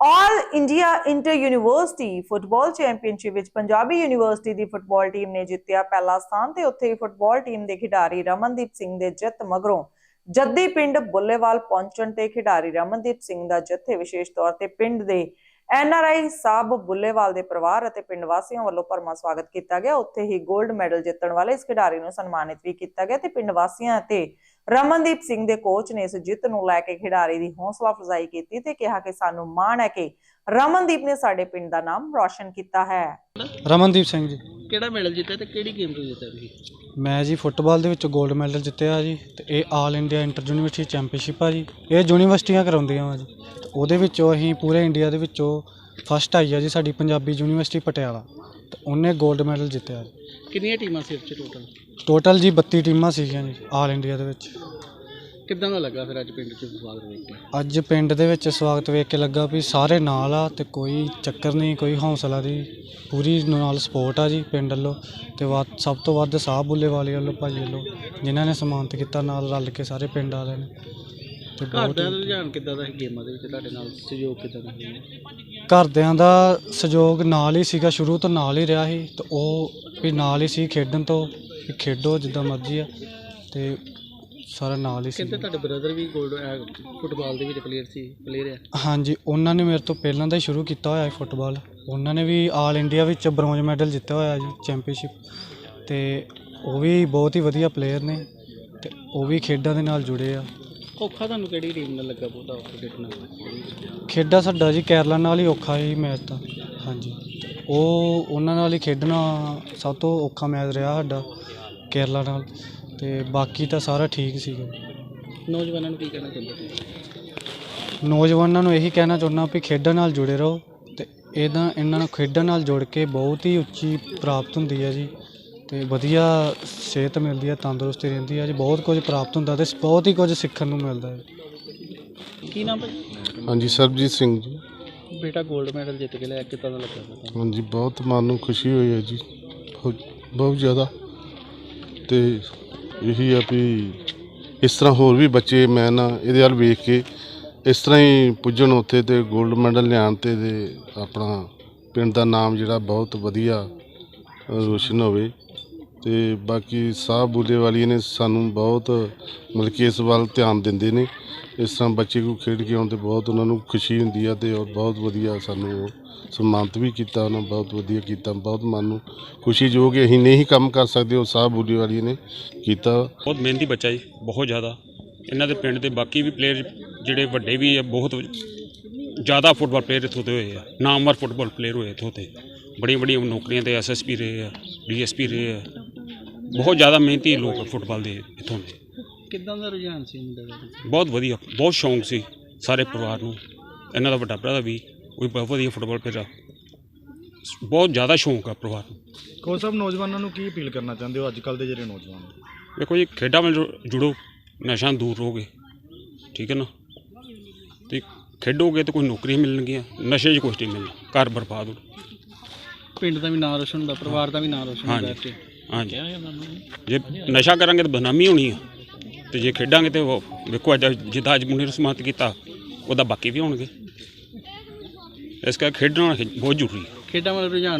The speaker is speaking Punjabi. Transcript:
All India inter university football championship ਵਿੱਚ ਪੰਜਾਬੀ ਯੂਨੀਵਰਸਿਟੀ ਦੀ ਫੁੱਟਬਾਲ ਟੀਮ ਨੇ ਜਿੱਤਿਆ ਪਹਿਲਾ ਸਥਾਨ ਤੇ ਉੱਥੇ ਫੁੱਟਬਾਲ ਟੀਮ ਦੇ ਖਿਡਾਰੀ ਰਮਨਦੀਪ ਸਿੰਘ ਦੇ ਜਿੱਤ ਮਗਰੋਂ ਜੱਦੀ ਪਿੰਡ ਬੁੱਲੇਵਾਲ ਪਹੁੰਚਣ ਤੇ ਖਿਡਾਰੀ ਰਮਨਦੀਪ ਸਿੰਘ ਦਾ ਜੱਥੇ ਵਿਸ਼ੇਸ਼ ਤੌਰ ਤੇ ਪਿੰਡ ਦੇ ਐਨਆਰਆਈ ਸਾਹਿਬ ਬੁੱਲੇਵਾਲ ਦੇ ਪਰਿਵਾਰ ਅਤੇ ਪਿੰਡ ਵਾਸੀਆਂ ਵੱਲੋਂ ਭਰਮਾ ਸਵਾਗਤ ਕੀਤਾ ਗਿਆ। ਉੱਥੇ ਹੀ 골ਡ ਮੈਡਲ ਜਿੱਤਣ ਵਾਲੇ ਇਸ ਖਿਡਾਰੀ ਨੂੰ ਸਨਮਾਨਿਤ ਵੀ ਕੀਤਾ ਗਿਆ ਤੇ ਪਿੰਡ ਵਾਸੀਆਂ ਅਤੇ ਰਮਨਦੀਪ ਸਿੰਘ ਦੇ ਕੋਚ ਨੇ ਇਸ ਜਿੱਤ ਨੂੰ ਲੈ ਕੇ ਖਿਡਾਰੀ ਦੀ ਹੌਸਲਾ ਅਫਜ਼ਾਈ ਕੀਤੀ ਤੇ ਕਿਹਾ ਕਿ ਸਾਨੂੰ ਮਾਣ ਹੈ ਕਿ ਰਮਨਦੀਪ ਨੇ ਸਾਡੇ ਪਿੰਡ ਦਾ ਨਾਮ ਰੌਸ਼ਨ ਕੀਤਾ ਹੈ। ਰਮਨਦੀਪ ਸਿੰਘ ਜੀ। ਕਿਹੜਾ ਮੈਡਲ ਜਿੱਤਿਆ ਤੇ ਕਿਹੜੀ ਗੇਮ ਤੋਂ ਜਿੱਤਿਆ ਤੁਸੀਂ? ਮੈਂ ਜੀ ਫੁੱਟਬਾਲ ਦੇ ਵਿੱਚ 골ਡ ਮੈਡਲ ਜਿੱਤਿਆ ਜੀ ਤੇ ਇਹ all India inter university championship ਆ ਜੀ। ਇਹ ਯੂਨੀਵਰਸਿਟੀਆਂ ਕਰਾਉਂਦੀਆਂ ਵਾ ਜੀ। ਤੇ ਉਹਦੇ ਵਿੱਚੋਂ ਅਸੀਂ ਪੂਰੇ ਇੰਡੀਆ ਦੇ ਵਿੱਚੋਂ ਫਸਟ ਆਈ ਆ ਜੀ ਸਾਡੀ ਪੰਜਾਬੀ ਯੂਨੀਵਰਸਿਟੀ ਪਟਿਆਲਾ। ਤੇ ਉਹਨੇ 골ਡ ਮੈਡਲ ਜਿੱਤਿਆ ਜੀ। ਕਿੰਨੀਆਂ ਟੀਮਾਂ ਸੀ ਇੱਥੇ ਟੋਟਲ ਟੋਟਲ ਜੀ 32 ਟੀਮਾਂ ਸੀਗੀਆਂ ਜੀ ਆਲ ਇੰਡੀਆ ਦੇ ਵਿੱਚ। ਕਿੱਦਾਂ ਦਾ ਲੱਗਾ ਫਿਰ ਅੱਜ ਪਿੰਡ 'ਚ ਸਵਾਗਤ ਵੇਖ ਕੇ? ਅੱਜ ਪਿੰਡ ਦੇ ਵਿੱਚ ਸਵਾਗਤ ਵੇਖ ਕੇ ਲੱਗਾ ਵੀ ਸਾਰੇ ਨਾਲ ਆ ਤੇ ਕੋਈ ਚੱਕਰ ਨਹੀਂ ਕੋਈ ਹੌਸਲਾ ਦੀ ਪੂਰੀ ਨਾਲ ਸਪੋਰਟ ਆ ਜੀ ਪਿੰਡ ਵੱਲੋਂ ਤੇ ਵੱਧ ਸਭ ਤੋਂ ਵੱਧ ਸਾਹ ਬੁੱਲੇ ਵਾਲੇ ਵੱਲੋਂ ਭਾਜੀ ਵੱਲੋਂ ਜਿਨ੍ਹਾਂ ਨੇ ਸਨਮਾਨਿਤ ਕੀਤਾ ਨਾਲ ਰਲ ਕੇ ਸਾਰੇ ਪਿੰਡ ਵਾਲਿਆਂ ਨੇ। ਤੇ ਘਰ ਬਹੁਤ ਦਾ ਰੁਝਾਨ ਕਿੱਦਾਂ ਦਾ ਸੀ ਗੇਮਾਂ ਦੇ ਵਿੱਚ? ਤੁਹਾਡੇ ਨਾਲ ਸਹਿਯੋਗ ਕਿੱਦਾਂ ਦਾ ਸੀ? ਘਰਦਿਆਂ ਦਾ ਸਹਿਯੋਗ ਨਾਲ ਹੀ ਸੀਗਾ ਸ਼ੁਰੂ ਤੋਂ ਨਾਲ ਹੀ ਰਿਹਾ ਸੀ ਤੇ ਉਹ ਵੀ ਨਾਲ ਹੀ ਸੀ ਖੇਡਣ ਤੋਂ ਵੀ ਖੇਡੋ ਜਿੱਦਾਂ ਮਰਜ਼ੀ ਆ। ਤੇ ਸਾਰਾ ਨਾਲ ਹੀ ਸੀ। ਕਹਿੰਦੇ ਤੁਹਾਡੇ ਬ੍ਰਦਰ ਵੀ 골ਡ ਫੁੱਟਬਾਲ ਦੇ ਵਿੱਚ ਪਲੇਅਰ ਸੀ ਪਲੇਅਰ ਆ। ਹਾਂਜੀ ਉਹਨਾਂ ਨੇ ਮੇਰੇ ਤੋਂ ਪਹਿਲਾਂ ਦਾ ਹੀ ਸ਼ੁਰੂ ਕੀਤਾ ਹੋਇਆ ਹੈ ਫੁੱਟਬਾਲ ਉਹਨਾਂ ਨੇ ਵੀ ਆਲ ਇੰਡੀਆ ਵਿੱਚ ਬ੍ਰੌਂਜ ਮੈਡਲ ਜਿੱਤਿਆ ਹੋਇਆ ਜੀ ਚੈਂਪੀਅਨਸ਼ਿਪ ਤੇ ਉਹ ਵੀ ਬਹੁਤ ਹੀ ਵਧੀਆ ਪਲੇਅਰ ਨੇ ਤੇ ਉਹ ਵੀ ਖੇਡਾਂ ਦੇ ਨਾਲ ਜੁੜੇ ਆ। ਔਖਾ ਤੁਹਾਨੂੰ ਕਿਹੜੀ ਟੀਮ ਨਾਲ ਲੱਗਾ ਬਹੁਤਾ ਔਖਾ ਖੇਡਣਾ? ਖੇਡਾਂ ਸਾਡਾ ਜੀ ਕੇਰਲਾ ਨਾਲ ਹੀ ਔਖਾ ਹੀ ਮੈਚ ਤਾਂ ਹਾਂਜੀ। ਉਹ ਉਹਨਾਂ ਨਾਲ ਹੀ ਖੇਡਣਾ ਸਭ ਤੋਂ ਔਖਾ ਮੈਚ ਰਿਹਾ ਸਾਡਾ ਕੇਰਲਾ ਨਾਲ। ਤੇ ਬਾਕੀ ਤਾਂ ਸਾਰਾ ਠੀਕ ਸੀਗਾ। ਨੌਜਵਾਨਾਂ ਨੂੰ ਕੀ ਕਹਿਣਾ ਚਾਹੁੰਦੇ ਤੁਸੀਂ ਨੌਜਵਾਨਾਂ ਨੂੰ ਇਹੀ ਕਹਿਣਾ ਚਾਹੁੰਦਾ ਵੀ ਖੇਡਾਂ ਨਾਲ ਜੁੜੇ ਰਹੋ ਤੇ ਇਹਦਾ ਇਹਨਾਂ ਨੂੰ ਖੇਡਾਂ ਨਾਲ ਜੁੜ ਕੇ ਬਹੁਤ ਹੀ ਉੱਚੀ ਪ੍ਰਾਪਤ ਹੁੰਦੀ ਹੈ ਜੀ ਤੇ ਵਧੀਆ ਸਿਹਤ ਮਿਲਦੀ ਹੈ ਤੰਦਰੁਸਤੀ ਰਹਿੰਦੀ ਹੈ ਜੀ ਬਹੁਤ ਕੁਝ ਪ੍ਰਾਪਤ ਹੁੰਦਾ ਤੇ ਬਹੁਤ ਹੀ ਕੁਝ ਸਿੱਖਣ ਨੂੰ ਮਿਲਦਾ ਹੈ। ਕੀ ਨਾਮ ਭਾਈ ਹਾਂਜੀ ਸਰਬਜੀਤ ਸਿੰਘ ਜੀ। ਬੇਟਾ 골ਡ ਮੈਡਲ ਜਿੱਤ ਕੇ ਲਿਆ ਕਿੱਦਾਂ ਦਾ ਲੱਗਾ? ਤੁਹਾਨੂੰ? ਹਾਂਜੀ ਬਹੁਤ ਮਨ ਨੂੰ ਖੁਸ਼ੀ ਹੋਈ ਹੈ ਜੀ ਬਹੁਤ ਬਹੁਤ ਜ਼ਿਆਦਾ। ਤੇ ਇਹੀ ਆ ਵੀ ਇਸ ਤਰ੍ਹਾਂ ਹੋਰ ਵੀ ਬੱਚੇ ਮੈਂ ਨਾ ਇਹਦੇ ਵੱਲ ਵੇਖ ਕੇ ਇਸ ਤਰ੍ਹਾਂ ਹੀ ਪੁੱਜਣ ਉੱਥੇ ਤੇ 골ਡ ਮੈਡਲ ਲਿਆਉਣ ਤੇ ਤੇ ਆਪਣਾ ਪਿੰਡ ਦਾ ਨਾਮ ਜਿਹੜਾ ਬਹੁਤ ਵਧੀਆ ਰੋਸ਼ਨ ਹੋਵੇ। ਤੇ ਬਾਕੀ ਸਾਹ ਬੁੱਲੇ ਵਾਲੀ ਨੇ ਸਾਨੂੰ ਬਹੁਤ, ਮਤਲਬ ਕਿ ਇਸ ਵੱਲ ਧਿਆਨ ਦਿੰਦੇ ਨੇ। ਇਸ ਤਰ੍ਹਾਂ ਬੱਚੇ ਕੋ ਖੇਡ ਕੇ ਆਉਣ ਤੇ ਬਹੁਤ ਉਹਨਾਂ ਨੂੰ ਖੁਸ਼ੀ ਹੁੰਦੀ ਆ ਤੇ ਔਰ ਬਹੁਤ ਵਧੀਆ ਸਾਨੂੰ ਉਹ ਸਨਮਾਨਿਤ ਵੀ ਕੀਤਾ, ਉਹਨਾਂ ਬਹੁਤ ਵਧੀਆ ਕੀਤਾ, ਬਹੁਤ ਮਨ ਨੂੰ ਖੁਸ਼ੀ ਜੋ ਕਿ ਅਸੀਂ ਨਹੀਂ ਕੰਮ ਕਰ ਸਕਦੇ, ਉਹ ਸਾਹ ਬੁੱਲੇ ਵਾਲੀ ਨੇ ਕੀਤਾ। ਬਹੁਤ ਮਿਹਨਤੀ ਬੱਚਾ ਜੀ, ਬਹੁਤ ਜ਼ਿਆਦਾ। ਇਹਨਾਂ ਦੇ ਪਿੰਡ ਦੇ ਬਾਕੀ ਵੀ ਪਲੇਅਰ ਜਿਹੜੇ ਵੱਡੇ ਵੀ ਆ, ਬਹੁਤ ਜ਼ਿਆਦਾ ਫੁੱਟਬਾਲ ਪਲੇਅਰ ਇੱਥੋਂ ਦੇ ਹੋਏ ਆ। ਨਾਮਵਰ ਫੁੱਟਬਾਲ ਪਲੇਅਰ ਹੋਏ ਇੱਥੋਂ ਤੇ ਬੜੀਆਂ ਬੜੀਆਂ ਨੌਕਰੀਆਂ ਤੇ ਐਸਐਸਪੀ ਰਹੇ ਆ ਡੀਐਸਪੀ ਰਹੇ ਆ। ਬਹੁਤ ਜ਼ਿਆਦਾ ਮਿਹਨਤੀ ਲੋਕ ਆ ਫੁੱਟਬਾਲ ਦੇ ਇੱਥੋਂ ਦੇ। ਕਿੱਦਾਂ ਦਾ ਰੁਝਾਨ ਸੀ ਮੁੰਡੇ ਦਾ? ਬਹੁਤ ਵਧੀਆ ਬਹੁਤ ਸ਼ੌਂਕ ਸੀ ਸਾਰੇ ਪਰਿਵਾਰ ਨੂੰ। ਇਹਨਾਂ ਦਾ ਵੱਡਾ ਭਰਾ ਵੀ ਉਹ ਵੀ ਬਹੁਤ ਵਧੀਆ ਫੁੱਟਬਾਲ ਆ ਬਹੁਤ ਜ਼ਿਆਦਾ ਸ਼ੌਂਕ ਆ ਪਰਿਵਾਰ ਨੂੰ। ਕੋਚ ਸਾਹਿਬ ਨੌਜਵਾਨਾਂ ਨੂੰ ਕੀ ਅਪੀਲ ਕਰਨਾ ਚਾਹੁੰਦੇ ਹੋ ਅੱਜ ਕੱਲ ਦੇ ਜਿਹੜੇ ਨੌਜਵਾਨ? ਨੇ? ਵੇਖੋ ਜੀ ਖੇਡਾਂ ਨਾਲ ਜੁ- ਜੁੜੋ ਨਸ਼ਾ ਦੂਰ ਰਹੋਗੇ। ਠੀਕ ਹੈ ਨਾ? ਤੇ ਖੇਡੋਗੇ ਤਾਂ ਕੋਈ ਨੌਕਰੀਆਂ ਮਿਲਣਗੀਆਂ ਨਸ਼ੇ 'ਚ ਕੁਛ ਨਹੀਂ ਮਿਲਣਾ ਘਰ ਬਰਬਾਦ ਹੋ ਪਿੰਡ ਦਾ ਵੀ ਨਾਮ ਰੋਸ਼ਨ ਹੁੰਦਾ ਪਰਿਵਾਰ ਦਾ ਵੀ ਨਾਮ ਰੋਸ਼ਨ ਹੁੰਦਾ ਹਾਂਜੀ। ਇੱਥੇ। ਹਾਂਜੀ। ਜੇ ਨਸ਼ਾ ਕਰਾਂਗੇ ਤਾਂ ਬਦਨਾਮੀ ਹੋਣੀ ਆ। ਤੇ ਜੇ ਖੇਡਾਂਗੇ ਤੇ ਉਹ ਵੇਖੋ ਅੱਜ ਜਿੱਦਾਂ ਅੱਜ ਮੁੰਡੇ ਨੂੰ ਸਮਾਤ ਕੀਤਾ ਉਹਦਾ ਬਾਕੀ ਵੀ ਹੋਣਗੇ। ਇਸ ਕਰਕੇ ਖੇਡਣਾ ਬਹੁਤ ਜ਼ਰੂਰੀ ਹੈ ਖੇਡਾਂ ਵੱਲ ਰੁਝਾਨ